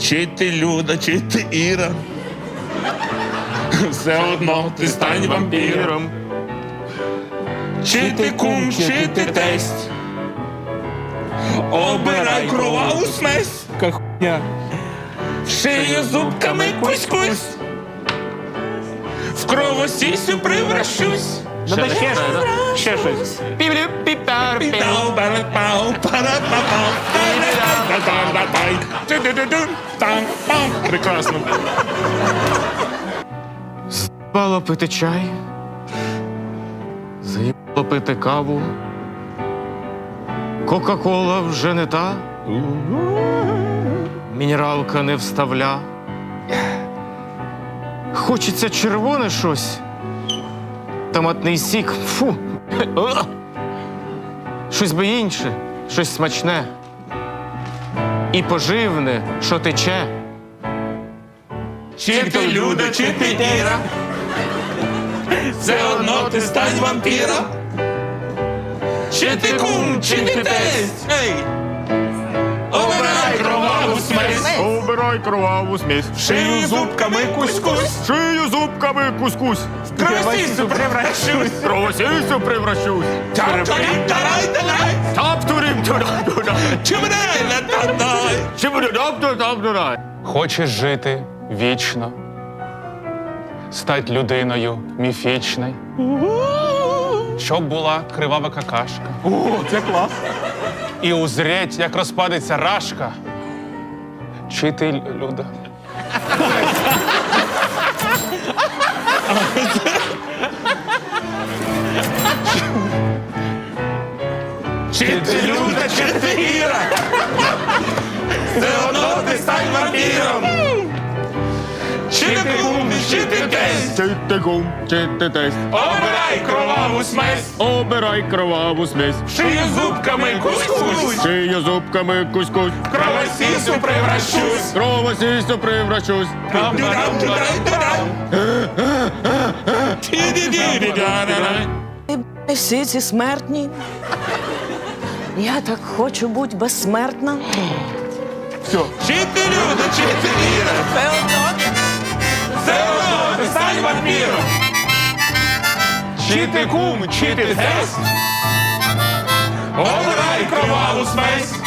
Чи ти Люда, чи ти Іра. Все одно ти стань вампіром. Чи ти кум, чи ти тесть. Обирай кроваву смесь. Хуйня. Шию зубками кусь-кусь. В кровосісю превращусь. Надо ще щось. Ще щось. Пау, бара, Прекрасно. Заїбало пити чай. Заїбало пити каву. Кока-кола вже не та. Мінералка не вставля. Хочеться червоне щось. Томатний сік. Фу. Щось би інше, щось смачне. І поживне, що тече. Чи ти Люда, чи ти Іра. Все одно ти стань вампіром. Чи ти кум, чи ти тесть. Ей! Обирай кроваву смесь. Обирай кроваву смесь. Шию зубками кусь-кусь. Шию зубками кускусь. Кровосісю превращусь. Кровосісю превращусь. Тап-тарім, тарай-тарай. Хочеш жити вічно, стать людиною міфічною, щоб була кривава какашка. О, це клас. І узреть, як розпадеться рашка. Чи ти, Люда? Чи ти Люда, чи ти Іра? Все одно ти стань вампіром. Чи ти кум, чи ти тесть. Чи ти гум, чи ти тесть. Обирай кроваву смесь. Обирай кроваву смесь. Шию зубками кусь-кусь. Шию зубками кусь-кусь. Кровосісю превращусь. Кровосісю превращусь. Дурам-дурай-дурай. Ті-ді-ді-ді-да-да-да. Всі ці смертні. Я так хочу бути безсмертна. Все. Вчити люди, чи віра! Іра? Все одно. Все одно ти стань вампіром. Чи ти кум, чити ти тесть. Обирай кроваву смесь.